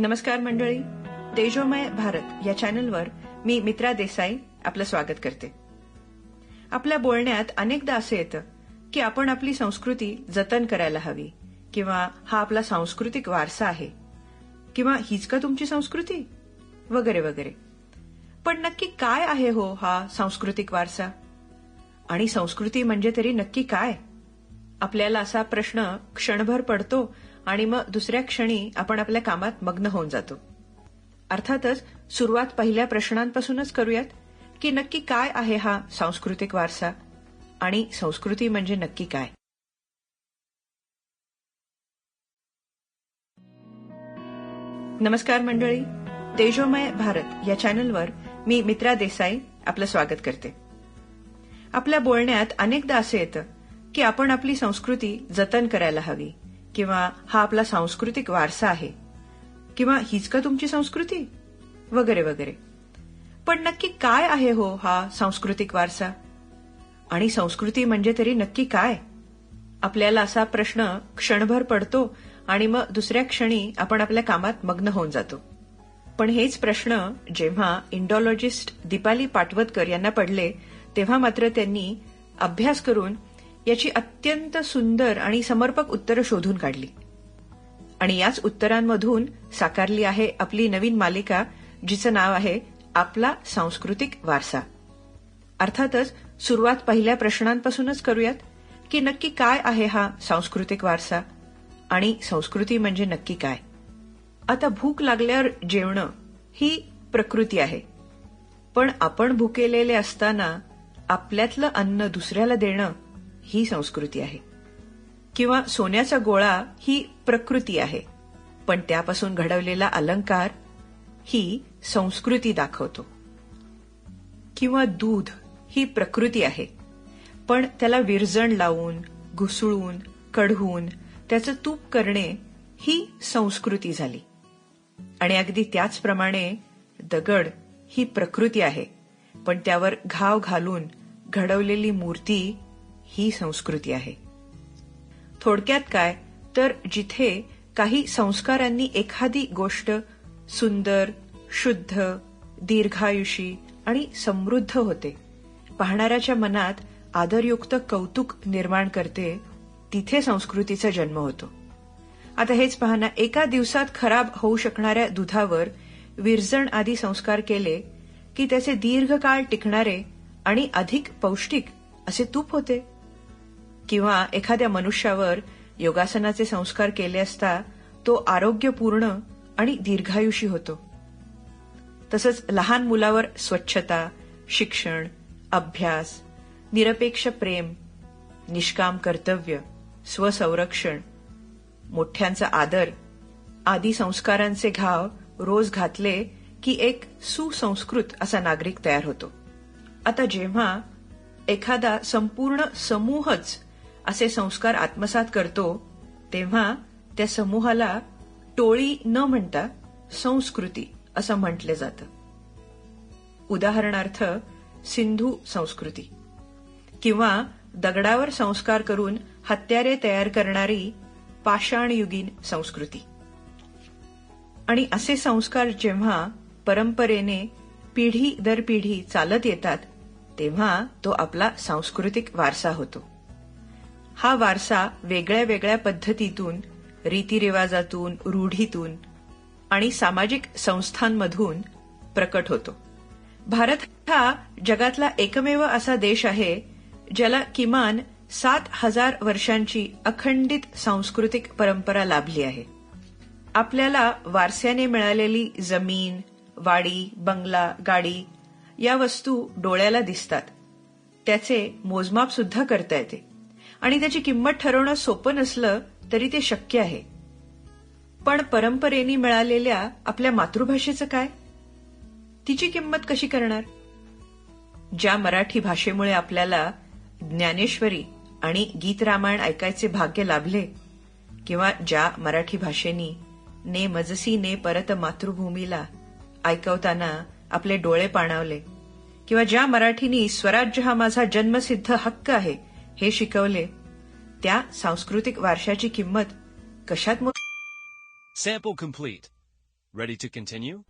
नमस्कार मंडळी. तेजोमय भारत या चॅनलवर मी मित्रा देसाई आपलं स्वागत करते. आपल्या बोलण्यात अनेकदा असं येतं की आपण आपली संस्कृती जतन करायला हवी किंवा हा आपला सांस्कृतिक वारसा आहे किंवा हीच का तुमची संस्कृती? वगैरे वगैरे. पण नक्की काय आहे हो हा सांस्कृतिक वारसा? आणि संस्कृती म्हणजे तरी नक्की काय? आपल्याला असा प्रश्न क्षणभर पडतो आणि मग दुसऱ्या क्षणी आपण आपल्या कामात मग्न होऊन जातो. अर्थातच सुरुवात पहिल्या प्रश्नांपासूनच करूयात की नक्की काय आहे हा सांस्कृतिक वारसा आणि संस्कृती म्हणजे नक्की काय? नमस्कार मंडळी तेजोमय भारत या चॅनलवर मी मित्रा देसाई आपलं स्वागत करते. आपल्या बोलण्यात अनेकदा असं येतं की आपण आपली संस्कृती जतन करायला हवी. किंवा हा आपला सांस्कृतिक वारसा आहे. किंवा हीच का तुमची संस्कृती? वगैरे वगैरे. पण नक्की काय आहे हो हा सांस्कृतिक वारसा? आणि संस्कृती म्हणजे तरी नक्की काय? आपल्याला असा प्रश्न क्षणभर पडतो आणि मग दुसऱ्या क्षणी आपण आपल्या कामात मग्न होऊन जातो. पण हेच प्रश्न जेव्हा इंडॉलॉजिस्ट दीपाली पाटवतकर यांना पडले तेव्हा मात्र त्यांनी अभ्यास करून याची अत्यंत सुंदर आणि समर्पक उत्तरं शोधून काढली. आणि याच उत्तरांमधून साकारली आहे आपली नवीन मालिका जिचं नाव आहे आपला सांस्कृतिक वारसा. अर्थातच सुरुवात पहिल्या प्रश्नांपासूनच करूयात की नक्की काय आहे हा सांस्कृतिक वारसा आणि संस्कृती म्हणजे नक्की काय? आता भूक लागल्यावर जेवणं ही प्रकृती आहे. पण आपण भुकेलेले असताना आपल्यातलं अन्न दुसऱ्याला देणं ही संस्कृती आहे. किंवा सोन्याचा गोळा ही प्रकृती आहे. पण त्यापासून घडवलेला अलंकार ही संस्कृती दाखवतो. किंवा दूध ही प्रकृती आहे. पण त्याला विरजण लावून घुसळून कढवून त्याचं तूप करणे ही संस्कृती झाली. आणि अगदी त्याचप्रमाणे दगड ही प्रकृती आहे. पण त्यावर घाव घालून घडवलेली मूर्ती ही संस्कृती आहे. थोडक्यात काय? तर जिथे काही संस्कारांनी एखादी गोष्ट सुंदर शुद्ध दीर्घायुषी आणि समृद्ध होते. पाहणाऱ्याच्या मनात आदरयुक्त कौतुक निर्माण करते तिथे संस्कृतीचा जन्म होतो. आता हेच पाहना एका दिवसात खराब होऊ शकणाऱ्या दुधावर विरजण आदी संस्कार केले की त्याचे दीर्घकाळ टिकणारे आणि अधिक पौष्टिक असे तूप होते. किंवा एखाद्या मनुष्यावर योगासनाचे संस्कार केले असता तो आरोग्यपूर्ण आणि दीर्घायुषी होतो. तसंच लहान मुलावर स्वच्छता शिक्षण अभ्यास निरपेक्ष प्रेम निष्काम कर्तव्य स्वसंरक्षण मोठ्यांचा आदर आदी संस्कारांचे घाव रोज घातले की एक सुसंस्कृत असा नागरिक तयार होतो. आता जेव्हा एखादा संपूर्ण समूहच असे संस्कार आत्मसात करतो तेव्हा त्या समूहाला टोळी न म्हणता संस्कृती असं म्हटलं जातं. उदाहरणार्थ सिंधू संस्कृती. किंवा दगडावर संस्कार करून हत्यारे तयार करणारी पाषाणयुगीन संस्कृती. आणि असे संस्कार जेव्हा परंपरेने पिढी दर पिढी चालत येतात तेव्हा तो आपला सांस्कृतिक वारसा होतो. हा वारसा वेगळ्या वेगळ्या पद्धतीतून रीतिरिवाजातून रूढीतून आणि सामाजिक संस्थांमधून प्रकट होतो. भारत हा जगातला एकमेव असा देश आहे ज्याला किमान सात हजार वर्षांची अखंडित सांस्कृतिक परंपरा लाभली आहे. आपल्याला वारस्याने मिळालेली जमीन वाडी बंगला गाडी या वस्तू डोळ्याला दिसतात. त्याचे मोजमाप सुद्धा करता येते. आणि त्याची किंमत ठरवणं सोपं नसलं तरी ते शक्य आहे. पण परंपरेने मिळालेल्या आपल्या मातृभाषेचं काय? तिची किंमत कशी करणार? ज्या मराठी भाषेमुळे आपल्याला ज्ञानेश्वरी आणि गीतरामायण ऐकायचे भाग्य लाभले किंवा ज्या मराठी भाषेनी ने मजसी ने परत मातृभूमीला ऐकवताना आपले डोळे पाणावले किंवा ज्या मराठीनी स्वराज्य हा माझा जन्मसिद्ध हक्क आहे हे शिकवले त्या सांस्कृतिक वारशाची किंमत कशात Sample complete. Ready to continue?